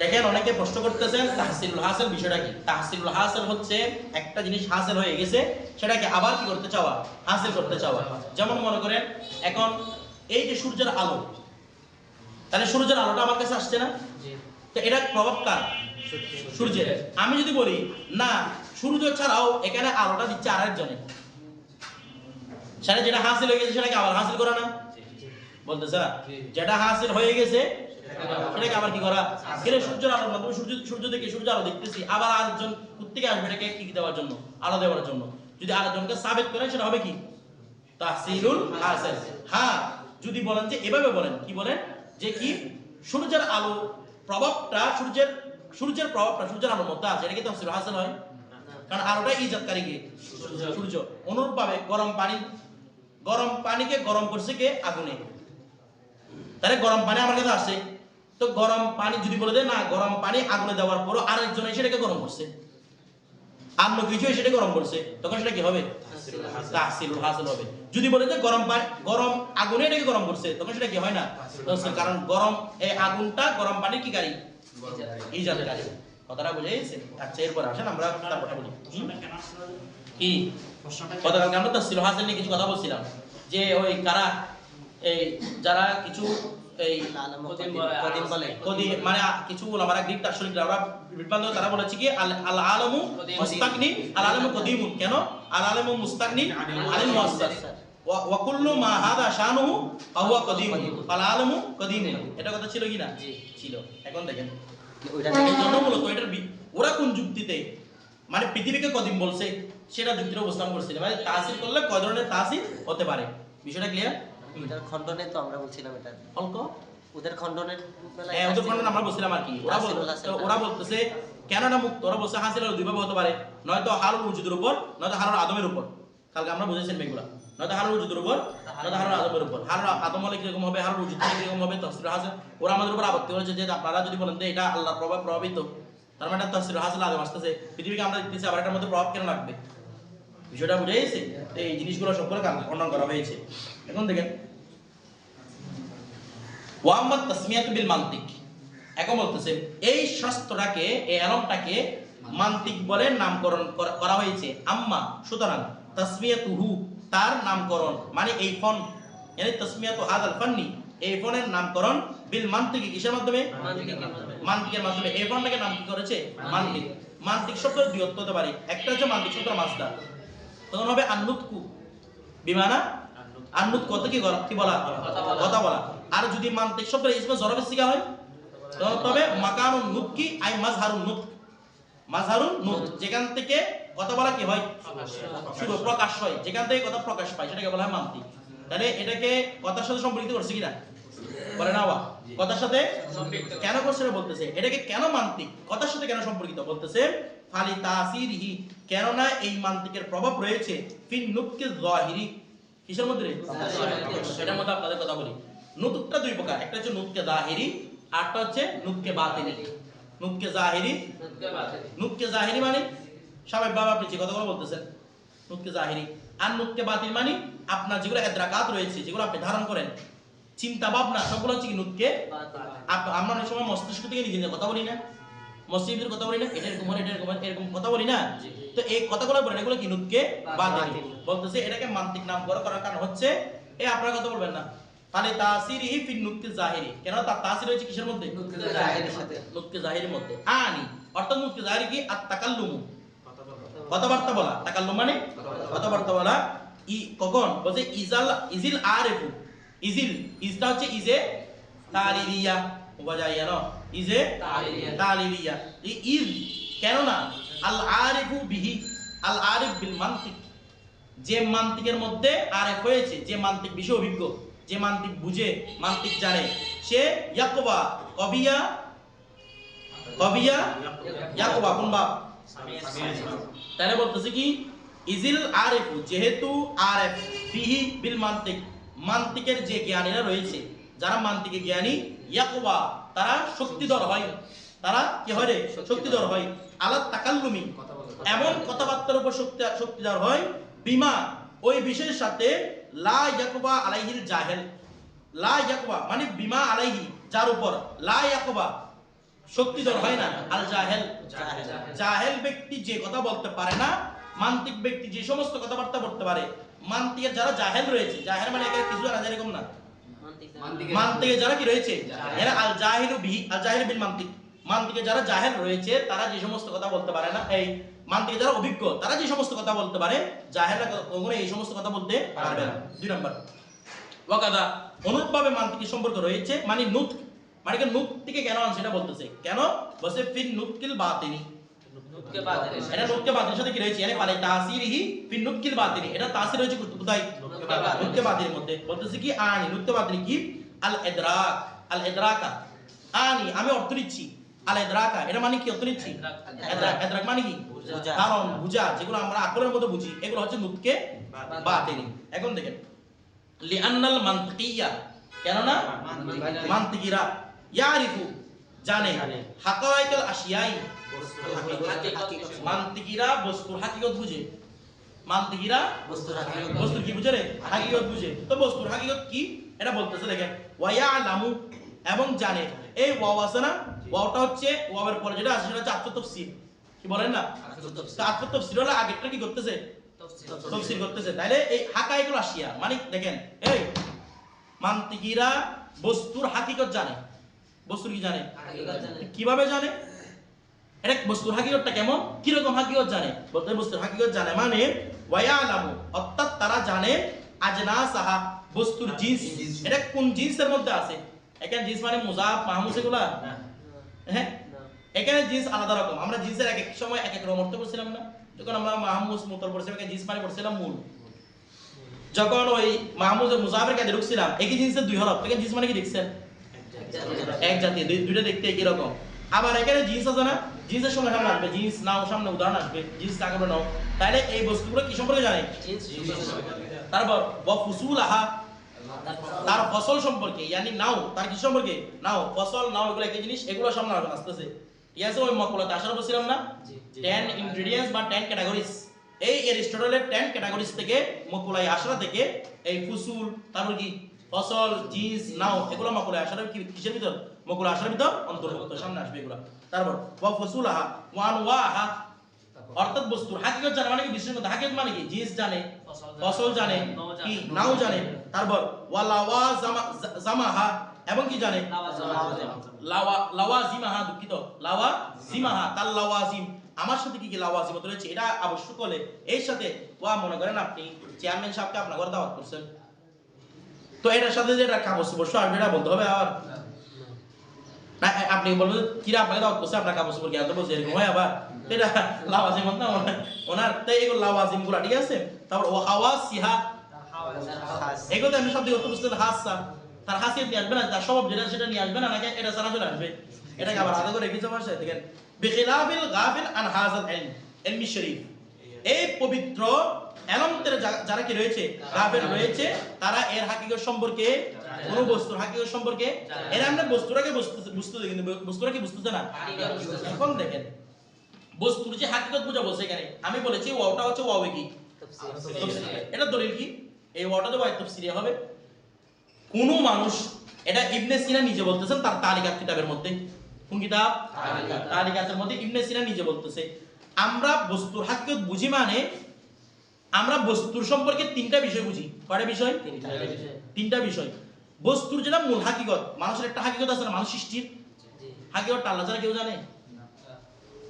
দেখেন অনেকে প্রশ্ন করতেছেন তাহসিলুল হাসিল বিষয়টা কি? তাহসিলুল হাসিল হচ্ছে একটা জিনিস হাসিল হয়ে গেছে সেটাকে আবার কি করতে চাওয়া? হাসিল করতে চাওয়া। যেমন মনে করেন এখন এই যে সূর্যের আলো তাহলে সূর্যের আলোটা আমার কাছে আসছে না? তো এটা প্রভাব কার? সূর্যের। আমি যদি বলি না সূর্য ছাড়াও এখানে আলোটা দিচ্ছে আরেকজনে। সেটা যেটা হাসিল হয়ে গেছে সেটাকে আবার হাসিল করা না? বলতেছে না? যেটা হাসিল হয়ে গেছে সেটাকে আবার কি করা? সূর্যের আলোর মাধ্যমে সূর্য সূর্য সূর্য আলো দেখতেছি, আবার আরেকজন কোথেকে আসবে? এটাকে কি দেওয়ার জন্য? আলো দেওয়ার জন্য। যদি আরেকজনকে সেটা হবে কি? তাহসিলুল হাসিল হ্যাঁ যদি বলেন যে এভাবে বলেন, কি বলেন? যে কি? সূর্যের আলো প্রভাবটা সূর্যের সূর্যের প্রভাবটা সূর্যের আলোর মধ্যে আছে। এটা কি তাহসিলুল হাসিল হয়? কারণ আলোটা ইজাদকারী কে? সূর্য। অনুরূপভাবে গরম পানি গরম পানিকে গরম করছে কে? আগুনে। তাহলে গরম পানি আমার কাছে আসছে। তো গরম পানি যদি বলে দেয়, না, গরম পানি আগুনে দেওয়ার পরও আরেকজন এসে এটাকে গরম করছে। অন্য কিছু এসে গরম করছে, তখন সেটা কি হবে? তাহসিলুল হাসিল হবে। যদি বলে যে গরম পানি, গরম আগুনে এটাকে গরম করছে, তখন সেটা কি হয় না? কারণ গরম, এই আগুনটা গরম পানি কি গাড়ি ইজাদ গাড়ি কথাটা বুঝে গেছে আচ্ছা এরপর আসেন, আমরা তারপরটা বলি? কি? গতকালকে আমরা তাহসিল হাসিল নিয়ে কিছু কথা বলছিলাম। যে ওই কারা, এই যারা কিছু এই মানে কিছু ওলামারা গ্রিক দার্শনিকরা ওরা বিভ্রান্ত তারা বলেছে কি আল আল আলমু মুস্তাকনি আল আলমু কদিমুন। কেন? আল আলমু মুস্তাকনি আনিল মুআসসাস ওয়া ওয়া মা হাদা শানুহু ফাহুয়া কদিমুন। আল আলমু কদিমুন। এটা কথা ছিল কি না ছিল। এখন দেখেন। ওইটা জন্য মূলত এটার ওরা কোন যুক্তিতে মানে পৃথিবীকে কদিম বলছে সেটা যুক্তিটা উপস্থাপন করছিল মানে তাসির করলে কয় ধরনের তাসির হতে পারে? বিষয়টা ক্লিয়ার ওইটার খণ্ডনে তো আমরা বলছিলাম এটা। অল্প? ওদের খণ্ডনের হ্যাঁ ওদের খণ্ডন আমরা বলছিলাম আর কি। ওরা। তো ওরা বলতেছে কেন না মুক্ত? ওরা বলছে হাসিল দুইভাবে হতে পারে। নয়তো হারুল উজুদের উপর নয়তো হারুল আদমের উপর। কালকে আমরা বুঝেছেন এগুলা নয়তো হারুল উজুদের উপর নয়তো হারুল আদমের উপর। হারুল আদম হলে কীরকম হবে হারুল উজুদ হলে কীরকম হবে তসরির হাসান। ওরা আমাদের উপর আপত্তি করেছে যে আপনারা যদি বলেন যে এটা আল্লাহর প্রভাব প্রভাবিত তার মানে তসরির হাসান আদম আসতেছে। পৃথিবীকে আমরা দেখতেছি আবার এটার মধ্যে প্রভাব কেন লাগবে? বিষয়টা বুঝে গেছে? তো এই জিনিসগুলো সম্পর্কে খণ্ডন করা হয়েছে। এখন দেখেন ওয়াম্মাত তাসমিয়াতু বিল মান্তিক। এখন বলতেছে এই শাস্ত্রটাকে এই আলমটাকে মান্তিক বলে নামকরণ করা- হয়েছে। আম্মা সুতরাং তাসমিয়াতুহু তার নামকরণ মানে এই ফন মানে তাসমিয়াতু হাদাল ফান্নি এই ফনের নামকরণ বিল মান্তিকি কিসের মাধ্যমে? মান্তিকের মাধ্যমে। এই ফনটাকে নাম কি করেছে? মান্তিক। মান্তিক শব্দের দুই অর্থ হতে পারে। একটা হচ্ছে মান্তিক শব্দের মাসদার তখন হবে আন্নুতকু। বিমানা? আন্নুত কত কি কি বলা। কথা বলা। আর যদি মান্তিক শব্দের ইসমে জরবে সিগা হয় তবে মাকানুন নুতকি আই মাজহারুন নুত মাজহারুন নুত যেখান থেকে কথা বলা কি হয়? শুধু প্রকাশ হয়। যেখান থেকে কথা প্রকাশ পায় সেটাকে বলা হয় মান্তিক তাহলে এটাকে কথার সাথে সম্পর্কিত করছে কিনা? বলে না বা কথার সাথে কেন করছে বলতেছে? এটাকে কেন মান্তিক কথার সাথে কেন সম্পর্কিত? বলতেছে ফালি তাসিরিহি কেননা এই মান্তিকের প্রভাব রয়েছে ফিন নুতকে জাহিরি। কিসের মধ্যে? এটার মধ্যে আপনাদের কথা বলি। নুতুকটা দুই প্রকার একটা হচ্ছে নুতকে জাহিরি আরটা হচ্ছে নুতকে বাতিনি নুতকে জাহিরি নুতকে জাহিরি মানে স্বাভাবিক ভাবে আপনি যে কথাগুলো বলতেছেন নুতকে জাহিরি। আর নুতকে বাতিল মানে আপনার যেগুলো এদ্রাকাত রয়েছে যেগুলো আপনি ধারণ করেন চিন্তা ভাবনা সবগুলো হচ্ছে কি নুতকে আমরা অনেক সময় মস্তিষ্ক থেকে নিজে নিজে কথা বলি না মসজিদের কথা বলি না এটা এরকম এটা এরকম এরকম কথা বলি না। তো এই কথাগুলো বলেন এগুলো কি নুতকে বাতিল। বাতিল। বলতেছে এটাকে মান্তিক নাম করা করার কারণ হচ্ছে এ আপনারা কথা বলবেন না তাহলে তাসিরিহি ফিন নুতকে জাহিরি। কেন তার তাসির হয়েছে কিসের মধ্যে? নুতকে জাহিরের সাথে। নুতকে জাহিরের মধ্যে। আনি। অর্থাৎ নুতকে জাহিরি কি? আর তাকাল্লুমু কথাবার্তা বলা। তাকাল্লুম মানে? কথাবার্তা বলা। ই কখন? বলছে ইজাল ইজিল আরেফু। ইজিল ইজটা হচ্ছে ইজে তালিলিয়া। বাজাইয়া ন? ইজে এই ইজ কেন না আল আরিফু বিহি। আল আরিফ বিল মান্তিক। যে মান্তিকের মধ্যে আরেফ হয়েছে যে মান্তিক বিষয় অভিজ্ঞ। যে মান্তিক বুঝে মান্তিক জানে সে ইয়াকুবা কবিয়া কবিয়া ইয়াকুবা কোন বাপ? তাহলে বলতেছে কি ইজিল আরেফু যেহেতু আরেফ ফিহি বিল মান্তিক মান্তিকের যে জ্ঞানীরা রয়েছে যারা মান্তিকে জ্ঞানী ইয়াকুবা তারা শক্তিধর হয়। তারা কি হয় রে? শক্তিধর হয়। আলাদ তাকাল্লুমি এমন কথাবার্তার উপর শক্তি শক্তিধর হয় বিমা ওই বিষয়ের সাথে লা ইয়াকুবা আলাইহিল জাহেল। লা ইয়াকুবা মানে বিমা আলাইহি যার উপর। লা ইয়াকুবা শক্তিধর হয় না আল জাহেল। জাহেল। ব্যক্তি যে কথা বলতে পারে না মান্তিক ব্যক্তি যে সমস্ত কথাবার্তা বলতে পারে মান্তিকের যারা জাহেল রয়েছে জাহেল মানে একে কিছু জানা এরকম না। মান্তিকে যারা কি রয়েছে? এরা আল জাহিলু বিহি আল জাহিল বিল মান্তিক। মান্তিকে যারা জাহেল রয়েছে তারা যে সমস্ত কথা বলতে পারে না এই মান্তিকে যারা অভিজ্ঞ তারা যে সমস্ত কথা বলতে পারে জাহেলরা কখনো এই সমস্ত কথা বলতে পারবে না। দুই নম্বর। ওয়াকাদা অনুরূপভাবে মান্তিকের সম্পর্ক রয়েছে মানে নুত মানে কি নুত থেকে কেন আনছে এটা বলতেছে। কেন? বসে ফিন নুতকিল বাতিনি। এটা নুতকে বাতিনের সাথে কি রয়েছে? এর মানে তাসিরিহি ফিন নুতকিল বাতিনি। এটা তাসির রয়েছে কোথায়? নুতকে বাতিনের মধ্যে। বলতেছে কি আনি। নুতকে বাতিনি কি? আল ইদরাক আল ইদরাকা আনি আমি অর্থ নিচ্ছি। আল ইদরাকা এটা মানে কি? অর্থ নিচ্ছি? ইদরাক ইদরাক মানে কি। কারণ বুঝা যেগুলো আমরা আকলের মধ্যে বুঝি এগুলো হচ্ছে নুতকে বাতিনি এখন দেখেন। লিআন্নাল মানতিকিয়া কেন না মান্তিকিরা। ইয়ারিফু জানে। জানে। হাকাইকাল আশিয়াই হাকিকত। মান্তিকিরা বস্তুর হাকিকত বুঝে। মান্তিকিরা বস্তুর হাকিকত বস্তুর কি বুঝে রে? হাকিকত। বুঝে। তো বস্তুর হাকিকত কি? এটা বলতেছে দেখেন। ওয়া লামু এবং জানে। এই ওয়াও আছে না ওয়াওটা হচ্ছে ওয়াবের পরে যেটা আছে সেটা হচ্ছে আত্ম তফসির কি বলেন না? তো আত্ম তফসির হলে আগেরটা কি করতেছে তফসির। করতেছে তাহলে এই হাকাইকুল আশিয়া মানে দেখেন এই মান্তিকিরা বস্তুর হাকিকত জানে। বস্তুর কি জানে? কীভাবে জানে? এটা বস্তুর হাকিকতটা কেমন? কীরকম হাকিকত জানে? বলতে বস্তুর হাকিকত জানে মানে ওয়ায়ালামু অর্থাৎ তারা জানে আজনা সাহা বস্তুর জিন্স। এটা কোন জিন্সের মধ্যে আছে? এখানে জিন্স মানে মুজাফ মাহমুস এগুলা? হ্যাঁ? এখানে জিন্স আলাদা রকম। আমরা জিন্সের এক এক সময় এক এক রকম অর্থ করছিলাম না? যখন আমরা মাহমুস মুতল পড়ছিলাম জিন্স মানে পড়ছিলাম মূল। যখন ওই মাহমুদ মুজাফের কাছে ঢুকছিলাম একই জিন্সের দুই হরফ। এখানে জিন্স মানে কি দেখছেন? এক দুই দুইটা দেখতে একই রকম। আবার এখানে জিন্স আছে না? জিন্সের সঙ্গে সামনে আসবে। জিন্স নাও, সামনে উদাহরণ আসবে। জিন্স বলে নাও। তাহলে এই বস্তুগুলো কি সম্পর্কে জানে তারপর, ওয়া ফুসুল আহা তার ফসল সম্পর্কে, ইয়ানি নাও, তার কি সম্পর্কে? নাও, ফসল, নাও, এগুলো একই জিনিস, এগুলো সামনে আসবে আস্তে আস্তে আছে ওই মকলাতে আসার বলছিলাম না? টেন ইনগ্রেডিয়েন্টস বা টেন ক্যাটাগরিজ এই এরিস্টটলের টেন ক্যাটাগরিজ থেকে মকুলাই আশরা থেকে এই ফুসুল তারপর কি ফসল জিন্স নাও এগুলো মকুলাই আশরার কি কিসের ভিতর মকুলাই আশরার ভিতর অন্তর্ভুক্ত সামনে আসবে এগুলো তারপর ওয়া ফুসুল আহা ওয়ান ওয়া আহা অর্থাৎ বস্তুর হাকিকত জানে মানে কি? বিশেষ হাকিকত মানে কি? জিন্স জানে ফসল জানে কি? নাও জানে। তারপর ওয়া লাওয়া জামা- জা- জামাহা। এবং কি জানে? লাওয়া দুঃখিত। লাওয়াজিমাহা তার লাওয়াজিম। আমার সাথে কি কি লাওয়াজিমত রয়েছে এটা আবশ্যক হলে এর সাথে ওয়া মনে করেন আপনি চেয়ারম্যান সাহেবকে আপনার ঘরে দাওয়াত করছেন। তো এটার সাথে যে এটা কাগজ বর্ষ আসবে এটা বলতে হবে এ- আপনি বলবেন কিরা আপনাকে দাওয়াত করছে আপনার কাগজ বর্ষ জ্ঞান বলছে এরকম হয় আবার। এটা লাওয়াজিম না ওনার- ওনার তাই এগুলো লাওয়াজিমগুলা ঠিক আছে? তারপর ও হাওয়া সিহা এগুলো আমি শব্দ অর্থ বুঝতে হাসা। তার হাসিয়ত নিয়ে আসবে না তার স্বভাব যেটা সেটা নিয়ে আসবে না নাকি এটা সারা চলে আসবে। এটাকে আবার আলাদা করে কিছু ভাষায় দেখেন বিখিলাফিল গাফিল আন হাযাল ইলম ইলমি শরীফ। এই পবিত্র এলমতের যারা কি রয়েছে গাফিল রয়েছে তারা এর হাকিকত সম্পর্কে কোন বস্তুর হাকিকত সম্পর্কে এরা আমরা বস্তুটাকে বুঝতে বুঝতে কিন্তু বস্তুটা কি বুঝতেছে না? এখন দেখেন বস্তুর যে হাকিকত বোঝা বলছে এখানে আমি বলেছি ওয়াওটা হচ্ছে ওয়াও কি? এটা দলিল কি? এই ওয়াটা তো ওয়াই তফসিরিয়া হবে। কোন মানুষ এটা ইবনে সিনা নিজে বলতেছেন তার তালিকাত কিতাবের মধ্যে। কোন কিতাব? তালিকাতের মধ্যে ইবনে সিনা নিজে বলতেছে। আমরা বস্তুর হাকিকত বুঝি মানে আমরা বস্তুর সম্পর্কে তিনটা বিষয় বুঝি। কয়টা বিষয়? তিনটা বিষয়। বস্তুর যেটা মূল হাকিকত মানুষের একটা হাকিকত আছে না মানুষ সৃষ্টির হাকিকত আল্লাহ ছাড়া কেউ জানে?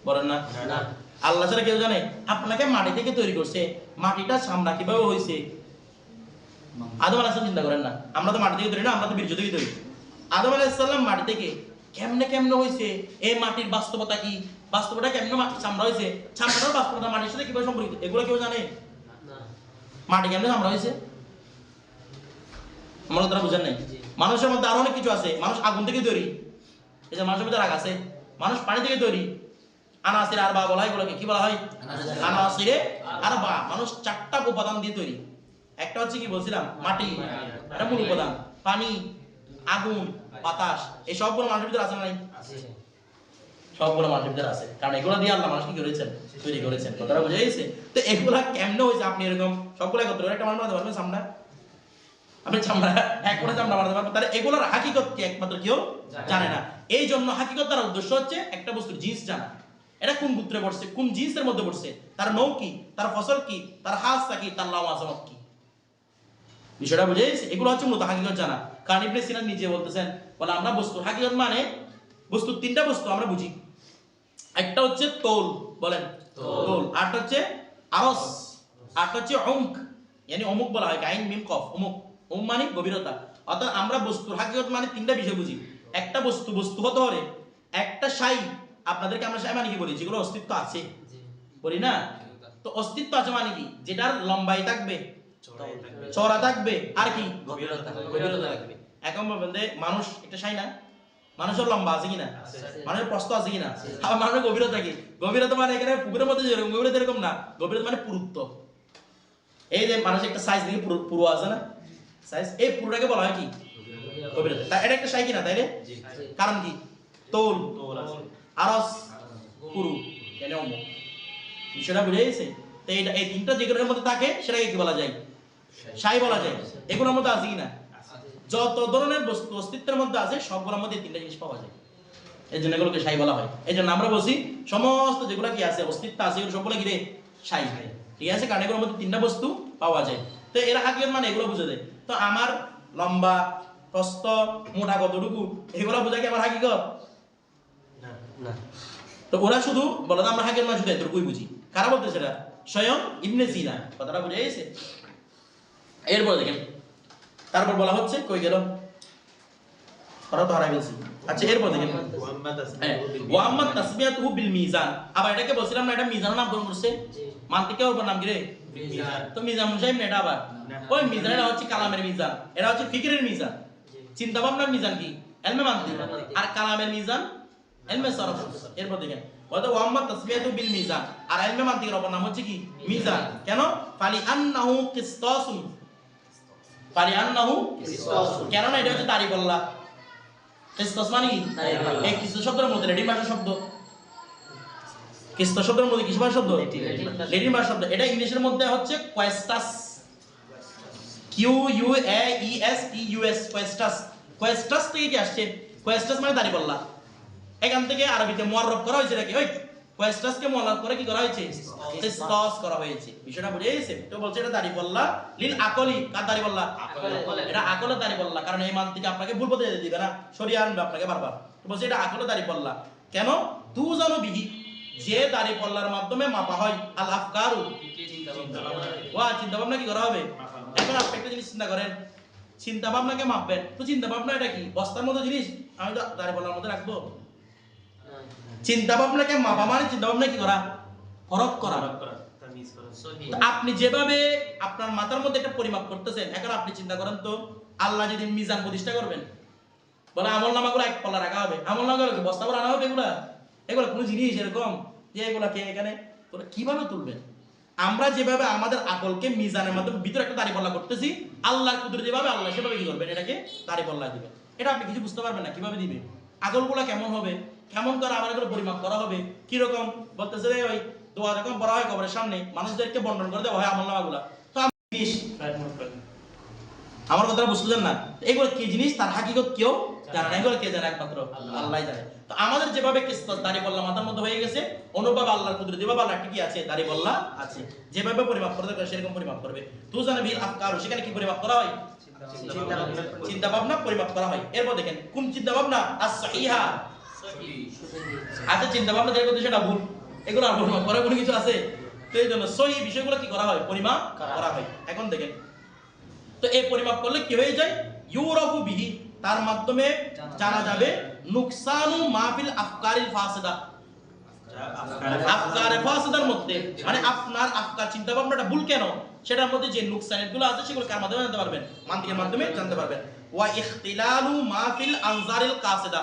বলেন না। না। আল্লাহ ছাড়া কেউ জানে? আপনাকে মাটি থেকে তৈরি করছে। মাটিটা সামনা কীভাবে হয়েছে আদম আলাহ চিন্তা করেন না। আমরা তো মাটি থেকে তৈরি না আমরা তো বীর্য থেকে তৈরি আদম আলাইসাল্লাম মাটি থেকে কেমনে কেমনে হয়েছে এই মাটির বাস্তবতা কি? বাস্তবতা কেমনে মা- চামড়া হয়েছে চামড়ার বাস্তবতা মাটির সাথে কীভাবে সম্পর্কিত? এগুলো কেউ জানে? মাটি কেমনে চামড়া হয়েছে আমরা তারা বুঝেন নাই? মানুষের মধ্যে আরও অনেক কিছু আছে। মানুষ আগুন থেকে তৈরি এই যে মানুষের মধ্যে রাগ আছে। মানুষ পানি থেকে তৈরি আনাসির আর বা বলা হয় এগুলোকে কি বলা হয়? আনাসিরে আর বা মানুষ চারটা উপাদান দিয়ে তৈরি। একটা হচ্ছে কি বলছিলাম? মাটি। এটা মূল উপাদান। পানি আগুন বাতাস এই সবগুলো মানুষের ভিতরে আছে নাই? সবগুলো মানুষের ভিতরে আছে। কারণ এগুলো দিয়ে আল্লাহ মানুষ কি করেছেন? তৈরি করেছেন। কথাটা বুঝে গেছে? তো এগুলা কেমনে হয়েছে আপনি এরকম সবগুলো একত্র করে একটা মানুষ বানাতে পারবেন সামনে আপনি চামড়া এক করে চামড়া বানাতে পারবেন। তাহলে এগুলোর হাকিকত কি একমাত্র কেউ জানে না। এই জন্য হাকিকত তার উদ্দেশ্য হচ্ছে একটা বস্তুর জিন্স জানা। এটা কোন গুত্রে পড়ছে? কোন জিন্সের মধ্যে পড়ছে? তার নৌ কি? তার ফসল কি? তার হাসা কি? তার লাউ আজমত কি? বিষয়টা বুঝে এগুলো হচ্ছে মূলত হাকিকত জানা। কারণ ইবনে সিনা নিজে বলতেছেন বলে আমরা বস্তু হাকিকত মানে বস্তু তিনটা বস্তু আমরা বুঝি। একটা হচ্ছে তোল বলেন। তোল। আরটা হচ্ছে আরস। আরটা হচ্ছে অমুক yani অমুক বলা হয় গাইন মিম কফ অমুক অমুক মানে গভীরতা। অর্থাৎ আমরা বস্তুর হাকিকত মানে তিনটা বিষয় বুঝি। একটা বস্তু বস্তু হতে হবে? একটা সাই। আপনাদেরকে আমরা সাই মানে কি বলি? যেগুলো অস্তিত্ব আছে। বলি না? তো অস্তিত্ব আছে মানে কি? যেটার লম্বাই থাকবে। চড়া থাকবে? আর কি? গভীরতা গভীরতা থাকবে। এখন বলবেন মানুষ একটা সাই না? মানুষের লম্বা আছে কিনা মানুষের প্রস্থ আছে কিনা আবার মানুষের গভীরতা কি? গভীরতা মানে এখানে পুকুরের মধ্যে যেরকম গভীরতা এরকম না। গভীরতা মানে পুরুত্ব। এই যে মানুষ একটা সাইজ দেখি পুরু আছে না? সাইজ এই পুরোটাকে বলা হয় কি? গভীরতা। তা এটা একটা সাই কিনা তাই রে? কারণ কি? তোল আরস। পুরু। কেন বিষয়টা বুঝে গেছে? তো এই তিনটা যেগুলোর মধ্যে থাকে সেটাকে কি বলা যায়? সাই বলা যায়। এগুলোর মধ্যে আছে কিনা যত ধরনের বস্তু অস্তিত্বের মধ্যে আছে সবগুলোর মধ্যে তিনটা জিনিস পাওয়া যায়। এই জন্য এগুলোকে সাই বলা হয়। এই জন্য আমরা বলছি সমস্ত যেগুলো কি আছে অস্তিত্ব আছে এগুলো সবগুলো কি রে? সাই ঠিক আছে কারণ এগুলোর মধ্যে তিনটা বস্তু পাওয়া যায়। তো এরা হাকিয়ত মানে এগুলো বুঝে দেয়। তো আমার লম্বা প্রস্থ মোটা কতটুকু এগুলো বোঝা কি আমার হাকিকত? না তো ওরা শুধু বলে না আমরা হাকিয়ত মানে শুধু এতটুকুই বুঝি। কারা বলতেছে এটা? স্বয়ং ইবনে সিনা। কথাটা বুঝে গেছে? এরপর দেখেন। তারপর বলা হচ্ছে কই গেল? ওরা তো হারাই ফেলছি। আচ্ছা এরপর দেখেন। হ্যাঁ, ওয়াম্মা তাসমিয়াতুহু বিল মিজান। আবার এটাকে বলছিলাম না এটা মিজানের নাম করুন করছে? মান্তিকের উপর নাম কি রে? তো মিজান এটা আবার? ওই মিজান এটা হচ্ছে কালামের মিজান। এটা হচ্ছে ফিকিরের মিজান। চিন্তা ভাবনার মিজান কি? এলমে মান্তিক আর কালামের মিজান এলমে সরফ। এরপর দেখেন। বলতে ওয়াম্মা তাসমিয়াতু বিল মিজান। আর এলমে মান্তিকের উপর নাম হচ্ছে কি? মিজান। কেন? ফালি আন্নাহু কিসতাসুন। ফালি আন্নাহু কেন এটা হচ্ছে দাড়িপাল্লা কিসতাস মানে কি? এই কিসতাস শব্দের মধ্যে লেডিন ভাষা শব্দ। কিসতাস শব্দের মধ্যে কিস শব্দ? লেডিন ভাষা শব্দ। এটা ইংলিশের মধ্যে হচ্ছে কোয়েস্টাস। Q U A E S T U S কোয়েস্টাস। কোয়েস্টাস থেকে কি আসছে? কোয়েস্টাস মানে এখান থেকে আরবিতে মুআররব করা হয়েছে নাকি? ওই কোয়েস্টাসকে মুআররব করে কি করা হয়েছে? করা হয়েছে। বিষয়টা বুঝে গেছে? তো বলছে এটা দাড়িপাল্লা লিল আকলি। কার দাড়িপাল্লা এটা আকলের দাড়িপাল্লা কারণ এই মান থেকে আপনাকে ভুল পথে দিবে না। সরিয়ে আনবে আপনাকে বারবার। তো বলছে এটা আকলের দাড়িপাল্লা কেন? তু জানো বিহি। যে দাড়িপাল্লার মাধ্যমে মাপা হয়। আল আফকারু। ওয়া চিন্তা ভাবনা কি করা হবে? এখন আপনি একটা জিনিস চিন্তা করেন। চিন্তা ভাবনাকে মাপবেন। তো চিন্তা ভাবনা এটা কি? বস্তার মতো জিনিস? আমি তো দাড়িপাল্লার মধ্যে রাখব। চিন্তা ভাবনাকে মাপা মানে চিন্তা ভাবনা কি করা? ফরক করা। আপনি যেভাবে আপনার মাথার মধ্যে একটা পরিমাপ করতেছেন এখন আপনি চিন্তা করেন তো আল্লাহ যদি মিজান প্রতিষ্ঠা করবেন বলে আমল নামাগুলো এক পাল্লা রাখা হবে। আমল নামাগুলো কি বস্তা করে আনা হবে এগুলা? এগুলো কোনো জিনিস এরকম? যে এগুলা কে এখানে? তোরা কীভাবে তুলবেন? আমরা যেভাবে আমাদের আকলকে মিজানের মাধ্যমে ভিতরে একটা দাড়ি পাল্লা করতেছি আল্লাহর কুদরত যেভাবে আল্লাহ সেভাবে কি করবেন? এটাকে দাড়ি পাল্লা দিবেন। এটা আপনি কিছু বুঝতে পারবেন না কীভাবে দিবে আকলগুলা কেমন হবে? কেমন করে আমার এগুলো পরিমাপ করা হবে? কীরকম? বলতেছে রে ওই দোয়া যখন পড়া হয় কবরের সামনে? মানুষদেরকে বন্টন করে দেওয়া হয় আমল নামাগুলা। তো আমি আমার কথাটা বুঝলেন না? এগুলো কি জিনিস? তার হাকিকত কেউ জানে না। এগুলো কে জানে? একমাত্র আল্লাহ। জানে। তো আমাদের যেভাবে কিস্তাস দাড়ি বল্লা মাথার মধ্যে হয়ে গেছে অনুভব আল্লাহর কুদরত আল্লাহ কি আছে? দাড়ি বল্লা আছে। যেভাবে পরিমাপ করতে পারে সেরকম পরিমাপ করবে। তু জানে বিল আফকার সেখানে কি পরিমাপ করা হয়? চিন্তা ভাবনা। পরিমাপ করা হয়। এরপর দেখেন কোন চিন্তা ভাবনা? আচ্ছা চিন্তা ভাবনা যেটা করতে সেটা ভুল এগুলো আর পরিমাপ করার কোনো কিছু আছে। তো এই জন্য সহি বিষয়গুলো কি করা হয়? পরিমাপ করা হয়। এখন দেখেন। তো এই পরিমাপ করলে কি হয়ে যায়? ইউরাফু বিহি। তার মাধ্যমে জানা যাবে। নুকসানু মাহফিল আফকারিল ফাসিদা। আফকারে ফাসিদার মধ্যে। মানে আপনার আফকার চিন্তা ভাবনাটা ভুল কেন? সেটার মধ্যে যে নুকসানেরগুলো আছে সেগুলো কার মাধ্যমে জানতে পারবেন? মান্তিকের মাধ্যমে জানতে পারবেন। ওয়া ইখতিলালু মাহফিল আনজারিল কাসিদা।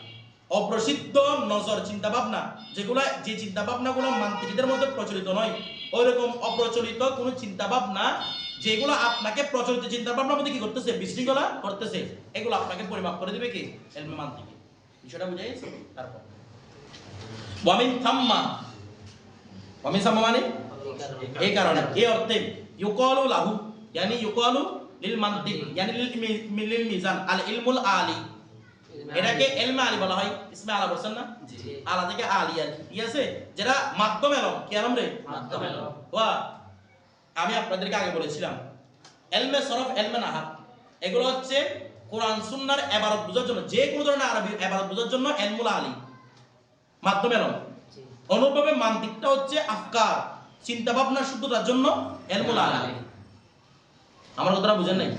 অপ্রসিদ্ধ নজর চিন্তা ভাবনা যেগুলা যে চিন্তা ভাবনাগুলো মান্ত্রিকদের মধ্যে প্রচলিত নয়। ওইরকম অপ্রচলিত কোনো চিন্তা ভাবনা যেগুলো আপনাকে প্রচলিত চিন্তা ভাবনার মধ্যে কি করতেছে? বিশৃঙ্খলা করতেছে। এগুলো আপনাকে পরিমাপ করে দিবে কি? এলমে মান্ত্রিকে। বিষয়টা বুঝে গেছে? তারপর। ওয়ামিন থাম্মা। ওয়ামিন থাম্মা মানে? এই কারণে। এই অর্থে ইউকালু লাহু। ইয়ানি ইউকালু লিল মান্তিক ইয়ানি লিল মিজান আল ইলমুল আলি। এটাকে ইলমে আলি বলা হয় ইসমে আলা বলছেন না? আলা থেকে আলি আর কি। আছে? যেটা মাধ্যম এলম। কি এলম রে? মাধ্যম এলম। ওয়া। আমি আপনাদেরকে আগে বলেছিলাম এলমে সরফ এলমে নাহাব এগুলো হচ্ছে কোরআন সুন্নাহর ইবারত বোঝার জন্য। যে কোনো ধরনের আরবি ইবারত বোঝার জন্য এলমুল আলি। মাধ্যম এলম। অনুভবে মান্তিকটা হচ্ছে আফকার। চিন্তা ভাবনা শুদ্ধতার জন্য এলমুল আলী। আমার কথাটা বুঝেন নাই।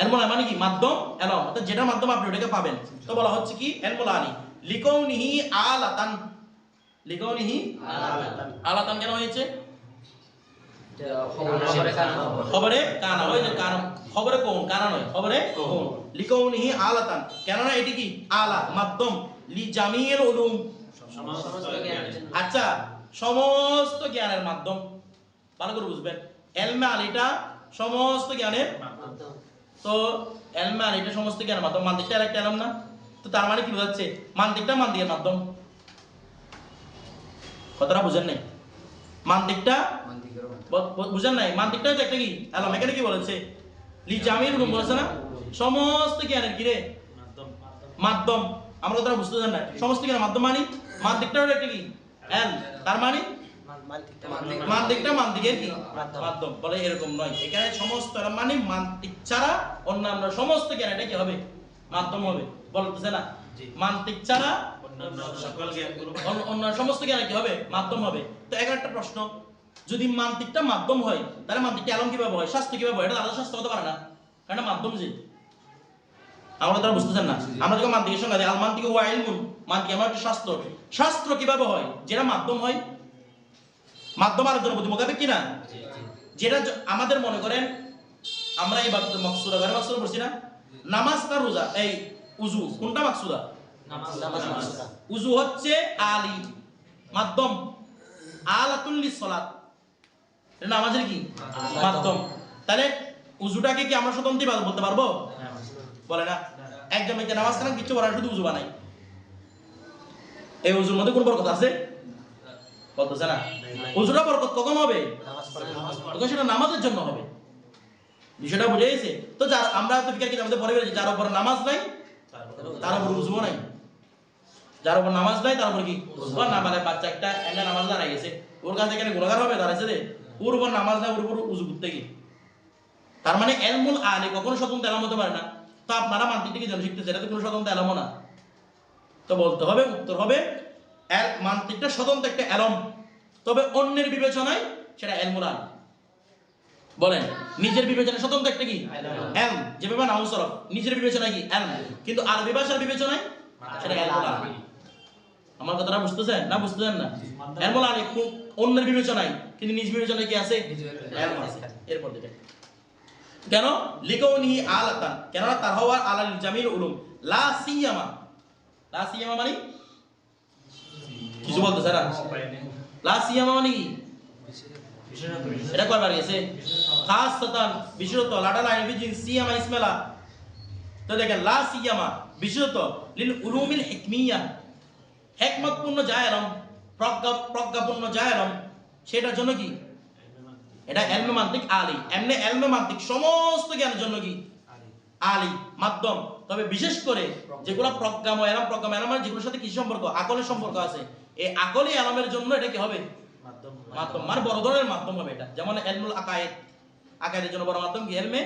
এলমুল মানে কি? মাধ্যম? এলম অর্থাৎ যেটার মাধ্যমে আপনি ওটাকে পাবেন। তো বলা হচ্ছে কি? এলমুল আলী লিকৌনিহি আলাতান। লিকৌনিহি আলাতান। আলাতান কেন হয়েছে? খবরে কান হয় যে কান। খবরে কোন? কানা নয়। খবরে কোন? লিকৌনিহি আলাতান। কেননা এটি কি? আলা মাধ্যম। লি জামিল উলুম। আচ্ছা সমস্ত জ্ঞানের মাধ্যম। ভালো করে বুঝবেন। এলমে আলিটা সমস্ত জ্ঞানের তো এলমে এটা সমস্ত জ্ঞানের মাধ্যম। মান্তিকটা আর একটা এলম না? তো তার মানে কি বোঝাচ্ছে? মান্তিকটা মান্তিকের মাধ্যম। কথাটা বুঝেন নাই? মান্তিকটা বুঝেন নাই? মান্তিকটা হচ্ছে একটা কি? এলম। এখানে কি বলেছে? লি জামির উলুম বলেছে না? সমস্ত জ্ঞানের কি রে? মাধ্যম আমরা কথাটা বুঝতে চান না। সমস্ত জ্ঞানের মাধ্যম মানে? মান্তিকটা হলো একটা কি? এল। তার মানে মান্তিকটা মান্তিকের কি? মাধ্যম। বলে এরকম নয়। এখানে সমস্ত মানে মান্তিক ছাড়া অন্যান্য সমস্ত জ্ঞান এটা কি হবে? মাধ্যম হবে। বলতেছে না? মান্তিক ছাড়া অন্য- অন্য সমস্ত জ্ঞান কি হবে? মাধ্যম হবে। তো এখানে একটা প্রশ্ন। যদি মান্তিকটা মাধ্যম হয় তাহলে মান্তিকটা আলম কীভাবে হয়? স্বাস্থ্য কীভাবে হয়? এটা আলাদা স্বাস্থ্য হতে পারে না। কারণ মাধ্যম যে। আমরা তারা বুঝতেছেন না। আমরা যখন মান্তিকের সঙ্গে আল মান্তিক ওয়া ইলমুন। মান্তিক আমার একটা শাস্ত্র। শাস্ত্র কীভাবে হয়? যেটা মাধ্যম হয় মাধ্যম আলোচনার প্রতি মোকাবেক কিনা? যেটা আমাদের মনে করেন আমরা এই মকসুদা ঘরে মকসুদা পড়ছি না? নামাজ না রোজা এই উজু কোনটা মাকসুদা? উজু হচ্ছে আলি মাধ্যম। আলাতুল্লি সলাত নামাজের কি? মাধ্যম। তাহলে উজুটাকে কি আমরা স্বতন্ত্র বলতে পারব? বলে না? একজন নামাজ কালাম কিচ্ছু বলে না, শুধু উজু বানাই। এই উজুর মধ্যে কোন বরকত আছে? বলতেছে না উজুটা বরকত কখন হবে? তখন সেটা নামাজের জন্য হবে। বিষয়টা বুঝে গেছে? তো যার আমরা তো ফিকার কিতাব পড়ে বেরিয়েছি যার উপর নামাজ নাই, তার উপর উজুও নাই। যার উপর নামাজ নাই, তার উপর কি? উজু না মানে বাচ্চা একটা একটা নামাজ দাঁড়াই গেছে। ওর কাছে এখানে গুণাগার হবে, দাঁড়াইছে রে ওর উপর নামাজ নাই, ওর উপর উজু করতে কি তার মানে এলমুল আলী কখনো স্বতন্ত্র এলাম হতে পারে না। তো আপনারা মান্তিক থেকে জন শিখতেছে, এটা তো কোনো স্বতন্ত্র এলামও না। তো বলতে হবে, উত্তর হবে মান্তিকটা স্বতন্ত্র একটা এলম তবে অন্যের বিবেচনায় সেটা এলমুল বলেন নিজের বিবেচনায় স্বতন্ত্র একটা কি? এলম যেভাবে নাম সরফ। নিজের বিবেচনায় কি? এলম কিন্তু আরবি ভাষার বিবেচনায় সেটা এলমুল আমার কথাটা বুঝতেছেন না বুঝতেছেন না? কোন- অন্যের বিবেচনায় কিন্তু নিজ বিবেচনায় কি আছে? এরপর দেখেন। কেন? লিকৌনিহি আলাতান। কেন তার হওয়ার আলাল জামিল উলুম। লা সিয়ামা। লা সিয়ামা মানে কিছু মানে কি এটা গেছে খাস বিশেষত লাইন বিজিন সিয়ামা তো দেখেন বিশেষত লিল উলুমিল হিকমিয়া হিকমতপূর্ণ প্রজ্ঞা প্রজ্ঞাপূর্ণ সেটার জন্য কি এটা এলমে মান্তিক আলী এমনি এলমে মান্তিক সমস্ত জ্ঞানের জন্য কি আলী মাধ্যম তবে বিশেষ করে যেগুলো প্রজ্ঞাময় এলাম প্রজ্ঞাময় এলাম মানে যেগুলোর সাথে কি সম্পর্ক আকলের সম্পর্ক আছে এই আকলি এলামের জন্য এটা কি হবে? মাধ্যম মানে বড় ধরনের মাধ্যম হবে এটা। যেমন এলমুল আকায়েদ। আকায়েদের জন্য বড় মাধ্যম কি? এলমে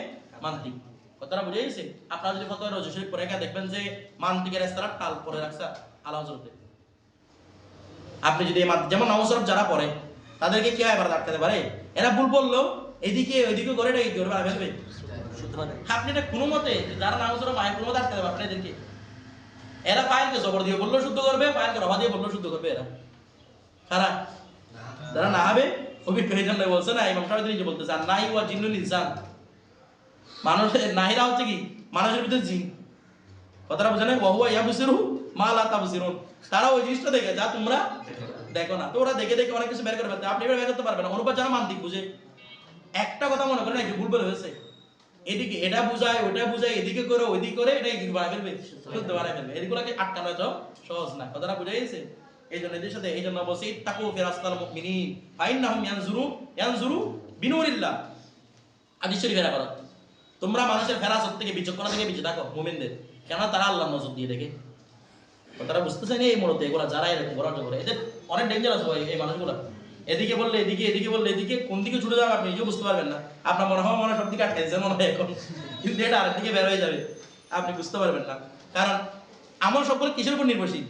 মান্তিক কথাটা বুঝে গেছে? আপনারা যদি কত রোজ শরীফ পড়ে দেখবেন যে মান্তিকের ইস্তারা টাল পরে রাখছে আলা হজরতে। আপনি যদি যেমন নমসরফ যারা পড়ে তাদেরকে কি এবার আটকাতে পারে? এরা ভুল বলল এদিকে ওইদিকে করে এটা কি করবে আপনি এটা কোনো মতে যারা নামসরফ মায়ের কোনো মতে আটকাতে পারবেন এদেরকে। এরা পায়েলকে জবর দিয়ে বলল শুদ্ধ করবে পায়েলকে রবা দিয়ে বলল শুদ্ধ করবে এরা। কারা? যারা না হবে অভিজ্ঞ এই জন্য বলছে না ইমাম সাহেব নিজে বলতেছে আর নাহি ওয়া জিন্নুল ইনসান। মানুষের নাহিরা হচ্ছে কি? মানুষের ভিতরে জিন। কথাটা বুঝে না ওয়া হুয়া ইয়াবসিরু মালা তাবসিরুন। তারা ওই জিনিসটা দেখে যা তোমরা দেখো না। তো ওরা দেখে দেখে অনেক কিছু বের করে ফেলতে। আপনি বের করতে পারবেন না। অনুপাত যারা মান্তিক বুঝে। একটা কথা মনে করেন নাকি ভুল বলে হয়েছে। এদিকে এটা বুঝায় ওটা বুঝায় এদিকে করে ওইদিকে করে এটা কি বানায় ফেলবে শুদ্ধ বানায় ফেলবে এদিকে আটকানো তো সহজ না। কথাটা বুঝাই গেছে? এই জন্য এদের সাথে এই জন্য বলছি ইত্তাকু ফিরাস্তাল মুমিনিন ফাইন্নাহুম ইয়ানজুরু ইয়ানজুরু বিনুরিল্লাহ। হাদিস শরীফে রাখো তোমরা মানুষের ফেরাসত থেকে বিচক্ষণতা থেকে বেঁচে থাকো মুমিনদের। কেন তারা আল্লাহর নজর দিয়ে দেখে। তারা বুঝতেছেন এই মুহূর্তে এগুলা যারা এরকম করার করে এদের অনেক ডেঞ্জারাস হয় এই মানুষগুলা। এদিকে বললে এদিকে এদিকে বললে এদিকে, কোন দিকে ছুটে যাবে আপনি নিজেও বুঝতে পারবেন না। আপনার মনে হয় মনে সব দিকে আটকাইছে মনে হয় এখন। কিন্তু এটা আরেক দিকে বের হয়ে যাবে। আপনি বুঝতে পারবেন না। কারণ আমার সকল কিসের উপর নির্ভরশীল?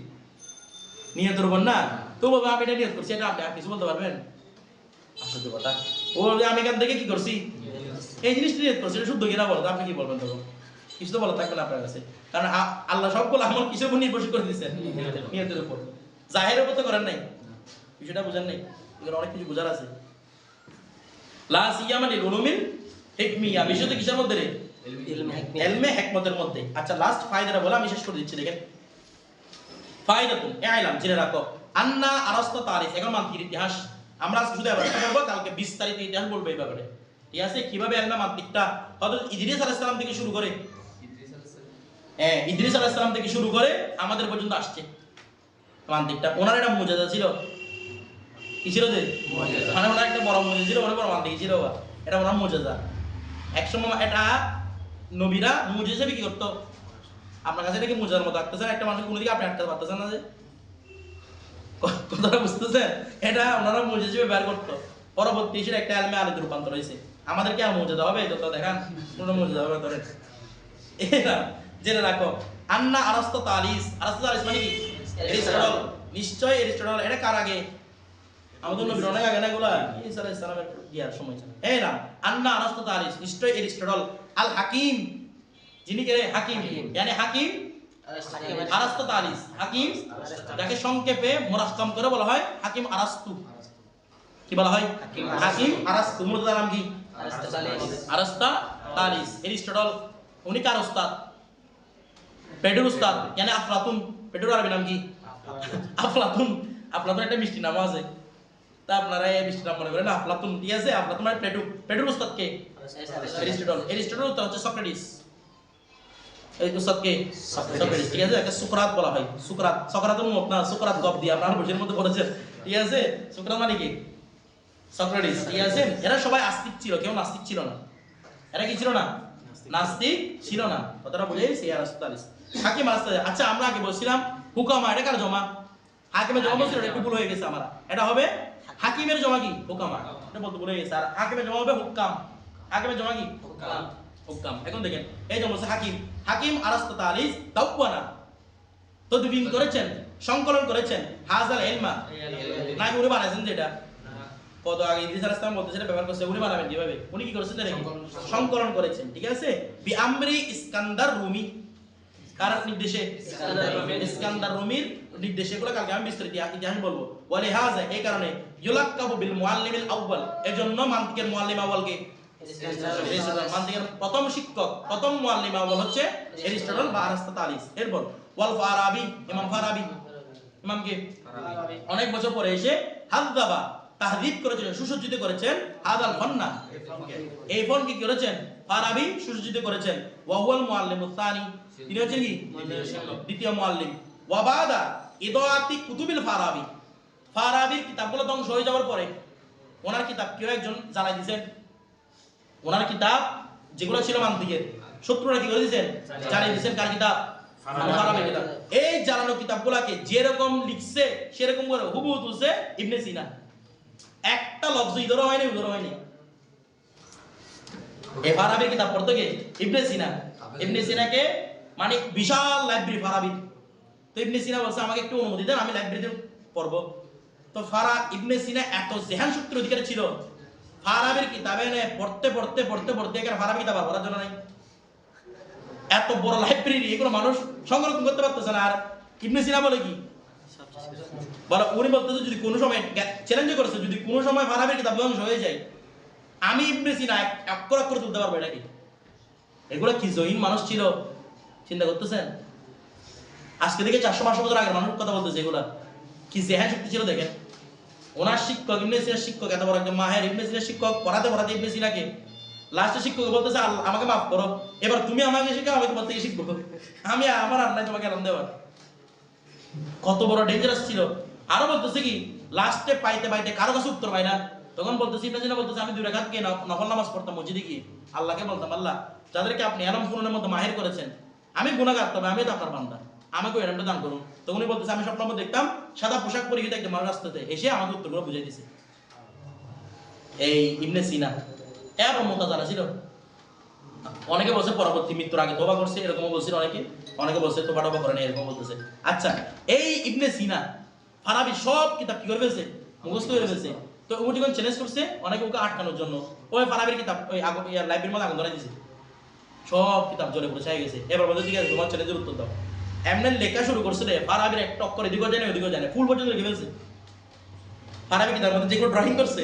নিয়তের উপর না? তো বাবা আমি এটা নিয়ত করছি, এটা আপনি আর কিছু বলতে পারবেন? আশ্চর্য কথা ও আমি এখান থেকে কি করছি? এই জিনিসটা নিয়ত করছি, এটা শুদ্ধ কিনা বলো আপনি কি বলবেন তখন? কিছু তো বলা থাকবে না আপনার কাছে। কারণ আল্লাহ সবগুলো আমল কিসের উপর নির্ভরশীল করে দিচ্ছেন নিয়তের উপর। জাহের উপর তো করেন নাই। বিষয়টা বুঝেন নাই। এগুলো অনেক কিছু বোঝার আছে। লা সিয়ামা লিল উলুমিল হিকমিয়া কিসের মধ্যে রে? এলমে হিকমতের মধ্যে। আচ্ছা লাস্ট ফায়দাটা বলে আমি শেষ করে দিচ্ছি দেখেন। ফায়দাতুন জেনে রাখো। আন্না আরাস্তা তারিখ এখন মান্তির ইতিহাস? আমরা শুধু কালকে বিস্তারিত ইতিহাস বলব এই ব্যাপারে। ঠিক আছে কীভাবে এলমে মান্তিকটা? হযরত ইদ্রিস আলাইহিস সালাম থেকে শুরু করে। হ্যাঁ ইদ্রিস আলাইহিস সালাম থেকে শুরু করে আমাদের পর্যন্ত আসছে মান্তিকটা। ওনার একটা মুজাজা ছিল। কি ছিল যে? মানে ওনার একটা বড় মুজাজা ছিল অনেক বড় মান্তিক ছিল। এটা ওনার মুজাজা একসময় এটা নবীরা মুজা হিসেবে কি করতো? আপনার কাছে এটা কি মুজার মতো আঁকতেছেন একটা মানুষ কোনো দিকে আপনি আটকাতে পারতেছেন না যে? কথাটা বুঝতেছেন? এটা ওনারা মুজা হিসেবে বের করতো। পরবর্তী এসে একটা আলমে আলিতে রূপান্তর হয়েছে। আমাদেরকে আর মুজা হবে? যত দেখান। কোনো মুজা হবে ধরেন। এরা, জেনে রাখো। আন্না আরাস্ত তালিস আরাস্ত তালিস মানে কি? নিশ্চয় এরিস্টটল। এটা কার আগে? আমাদের নবীর অনেক আগে না এগুলা? ঈসা আলাইহিস সালামের ইয়ার সময় ছিল এই না আন্না আরাস্ত তালিস নিশ্চয় এরিস্টটল আল হাকিম। যিনি কে হাকিম। মানে হাকিম? হাকিম যাকে সংক্ষেপে মোরাক্কাম করে বলা হয় হাকিম আরাস্তু কি বলা হয়? হাকিম হাকিম আরাস্তু মূলত নাম কি? আরাস্তা তালিস এরিস্টটল উনি কার উস্তাদ? পেডুর উস্তাদ। মানে আফলাতুন। পেডুর আরবি নাম কি? আফলাতুন। আফলাতুন। একটা মিষ্টি নাম আছে। তা আপনারা এই নাম মনে করেন আফলাতুন ঠিক আছে আফলাতুন মানে পেডু পেডুর উস্তাদ কে? এরিস্টটল এরিস্টটল উত্তর হচ্ছে সক্রেটিস। এই উস্তাদ কে? সক্রেটিস। ঠিক আছে? একে সুকরাত বলা হয় সুকরাত সক্রাতুল মত না সুকরাত গপ দিয়ে আপনারা বইয়ের মধ্যে পড়েছেন। ঠিক আছে? সুকরাত মানে কি? সক্রেটিস ঠিক আছে? এরা সবাই আস্তিক ছিল কেউ নাস্তিক ছিল না। এরা কি ছিল না? নাস্তিক। ছিল না। কথাটা বুঝে সে আরাস্তালিস। হাকিম আরাস্তালিস আচ্ছা আমরা আগে বলছিলাম হুকামা এটা কার জমা? হাকিমের জমা বলছিল এটা একটু ভুল হয়ে গেছে আমরা। এটা হবে হাকিমের জমা কি? হুকামা এটা বলতে হয়ে গেছে। আর হাকিমের জমা হবে হুকাম হাকিমের জমা কি? হুকাম এখন দেখেন এই জমা হচ্ছে হাকিম। হাকিম আরাস্তালিস তাওয়ানা তদবিন করেছেন সংকলন করেছেন। হাজাল নাকি উনি বানাইছেন যেটা কত আগে ইদ্রিস আলাইহিস সালাম বলতে সেটা ব্যবহার করছে উনি বানাবেন কীভাবে? উনি কি করেছেন কি? সংকলন করেছেন। ঠিক আছে? বি আমরি ইস্কান্দার রুমি। কার নির্দেশে। ইস্কান্দার রুমির নির্দেশে এগুলো কালকে আমি বিস্তারিত ইতিহাস- বলব। ওয়ালি হাযা এই কারণে ইউলাক্কাবু বিল মুআল্লিমিল আউয়াল এজন্য মান্তিকের মুআল্লিম আউয়ালকে মান্তিকের প্রথম শিক্ষক প্রথম মুআল্লিম আউয়াল হচ্ছে এরিস্টটল বা এরপর ওয়াল ফারাবি ইমাম ফারাবি। ইমাম কে? অনেক বছর পরে এসে হাদ্দাবা তাহদিব করেছেন সুসজ্জিত করেছেন হাদাল ফন্না। এই ফোন কি করেছেন? ফারাবি সুসজ্জিত করেছেন। ওয়াহুয়াল মুআল্লিম উসানি তিনি হচ্ছেন কি? দ্বিতীয় মুআল্লিম। ওয়াবাদা ইদাতি কুতুবিল ফারাবি। ফারাবির কিতাবগুলো ধ্বংস হয়ে যাওয়ার পরে ওনার কিতাব কেউ একজন জ্বালাই দিয়েছেন। ওনার কিতাব যেগুলো ছিল মান্তিকের শত্রুরা কি করে দিয়েছেন? জ্বালিয়ে দিয়েছেন। কার কিতাব? ফারাবির ফারাবির কিতাব। এই জ্বালানো কিতাবগুলোকে যেরকম লিখছে সেরকম করে হুবহু তুলছে ইবনে সিনা। একটা লফজ ইধরও হয়নি উধরও হয়নি। এ ফারাবির কিতাব পড়তে গিয়ে ইবনে সিনা ইবনে সিনাকে মানে বিশাল লাইব্রেরি ফারাবি। তো ইবনে সিনা বলছে, আমাকে একটু অনুমতি দেন, আমি লাইব্রেরিতে পড়ব। তো ফারা ইবনে সিনা এত জেহান শক্তির অধিকারী ছিল। ফারাবির কিতাবে পড়তে পড়তে পড়তে পড়তে এখানে ফারাবি কিতাব আর পড়ার জন্য নাই। এত বড় লাইব্রেরি এগুলো মানুষ সংরক্ষণ করতে পারতেছে না। আর ইবনে সিনা বলে কি? বলে, উনি বলতেছে, যদি কোনো সময় চ্যালেঞ্জ করেছে, যদি কোনো সময় ফারাবির কিতাব ধ্বংস হয়ে যায়, আমি ইবনে সিনা এক- অক্ষর তুলতে পারব এটা কি? এগুলো কি জহিন মানুষ ছিল? চিন্তা করতেছেন? আজকে থেকে চারশো পাঁচশো বছর আগের মানুষ কথা বলতেছে এগুলা। কি জেহান শক্তি ছিল দেখেন? ওনার শিক্ষক ইবনে সিনার শিক্ষক, এত বড় একজন মাহের। ইবনে সিনার শিক্ষক পড়াতে পড়াতে ইবনে সিনাকে লাস্টে শিক্ষক বলতেছে আমাকে মাফ করো। এবার তুমি আমাকে শেখাও, আমি তোমার থেকে শিখব। আমি আমার আর নাই তোমাকে আরাম দেওয়ার। কত বড় ডেঞ্জারাস ছিল। আরও বলতেছে কি, লাস্টে পাইতে পাইতে কারও কাছে উত্তর পাই না। তখন বলতেছি ইবনে বলতেছে, আমি দুই রাকাত কে নফল নামাজ পড়তাম মসজিদে গিয়ে? আল্লাহকে বলতাম, আল্লাহ, যাদেরকে আপনি এলম ফুরনের মধ্যে মাহের করেছেন, আমি গুণাগার তবে আমি তো আপনার বান্দা। আমাকে এরমটা দান করুন তখন উনি বলতেছে, আমি স্বপ্ন দেখতাম, সাদা পোশাক পরিহিত একটা মানুষ রাস্তাতে এসে আমাকে উত্তরগুলো বুঝাই দিছে। এই ইবনে সিনা, এর মমতা জানা ছিল অনেকে বলছে পরবর্তী মৃত্যুর আগে তোবা করছে এরকম বলছিল অনেকে। অনেকে বলছে তোবা টোবা করে এরকম বলতেছে। আচ্ছা এই ইবনে সিনা ফারাবি সব কিতাব কি করে ফেলছে? মুখস্থ করে ফেলছে। তো ও যখন চ্যালেঞ্জ করছে, অনেকে ওকে আটকানোর জন্য, ওই ফারাবির কিতাব, ওই আগুন লাইব্রেরির মধ্যে আগুন ধরাই দিছে। সব কিতাব জ্বলে পড়ে গেছে। এবার বলতে ঠিক আছে, তোমার চ্যালেঞ্জের উত্তর দাও। এমনি লেখা শুরু করছে রে ফারাবির এক টক্কর এদিকেও জানে ওদিকেও জানে ফুল পর্যন্ত লিখে ফেলছে। ফারাবি কিতাব মধ্যে যেগুলো ড্রয়িং করছে?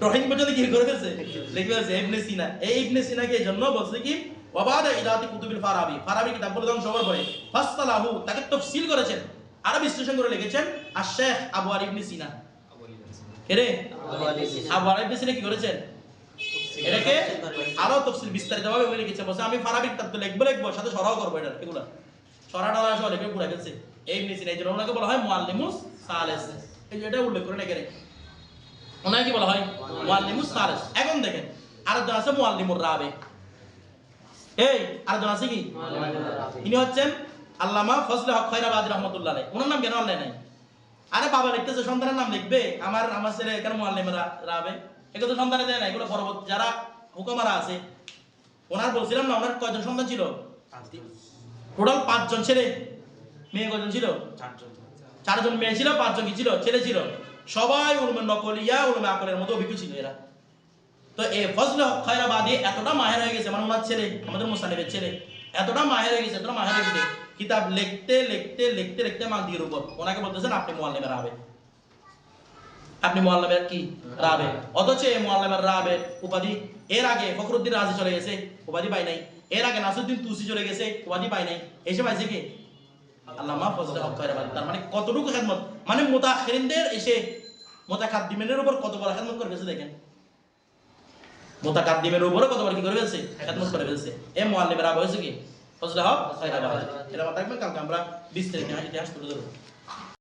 ড্রয়িং পর্যন্ত কি করে ফেলছে? লিখে ফেলছে, ইবনে সিনা। এই ইবনে সিনাকে এই জন্য বলছে কি ওয়াবাদা ইদাতি কুতুবিল ফারাবি ফারাবি কিতাব বলে ধ্বংস হওয়ার পরে ফাসসালাহু, তাকে তফসিল করেছেন। আরও বিশ্লেষণ করে লিখেছেন আর শেখ আবু আর ইবনে সিনা। কে আবু আর ইবনে সিনা কি করেছেন? এটাকে আরও তফসিল বিস্তারিত ভাবে বলে লিখেছে। বলছে, আমি ফারাবি কিতাব তো লিখব লিখব, সাথে সরাও করব এটা, এগুলা। সরা টরা সহ পুরা ফেলছে। এই ইবনে এই জন্য ওনাকে বলা হয় মুআল্লিমুস সালেস। এই এটা উল্লেখ করে লিখে ওনাকে বলা হয়? মুআল্লিমুস সালেস। এখন দেখেন আরেকজন আছে মুআল্লিমুর রাবে। এই আরেকজন আছে কি? ইনি হচ্ছেন আল্লামা ফজলে হক খয়রাবাদ রহমতুল্লাহ ওনার নাম কেন নাই? আরে বাবা লিখতেছে সন্তানের নাম লিখবে? আমার আমার ছেলে রাবে? এগুলো তো সন্তানে দেয় না এগুলো পরবর্তী যারা হুকুমারা আছে ওনার বলছিলাম না ওনার কয়জন সন্তান ছিল? টোটাল পাঁচজন ছেলে। মেয়ে কজন ছিল? চারজন। চারজন মেয়ে ছিল, পাঁচজন কি ছিল? ছেলে ছিল। সবাই উলমে নকলিয়া উলমে আকলের মতো অভিজ্ঞ ছিল এরা। তো এই ফজলে খয়রাবাদী এতটা মাহের হয়ে গেছে মানে ওনার ছেলে, আমাদের মুসানিবের ছেলে। এতটা মাহের হয়ে গেছে, এতটা মাহের হয়ে গেছে। কিতাব লিখতে লিখতে লিখতে লিখতে মালদির উপর ওনাকে বলতেছেন, আপনি মোয়াল্লিমের রাবে আপনি মোয়াল্লামের কি? রাবে অথচ এই মোয়াল্লামের রাবে উপাধি এর আগে ফখরুদ্দিন রাজি চলে গেছে, উপাধি পাই নাই। এর আগে নাসুদ্দিন তুসি চলে গেছে উপাধি পাই নাই, এসে পাইছে কি? আল্লামা ফজলে হক খয়রাবাদী তার মানে কতটুকু খেদমত? মানে মুতাখিরিনদের এসে উপর কত বড় খেদমত করে দেখেন। উপরে কত বড় কি করে ফেলছে? খেদমত করে ফেলছে। এ মুআল্লিমের আব হয়েছে কি? ফজলে হক রাখবেন কালকে, আমরা বিস্তারিত ইতিহাস তুলে ধরবো।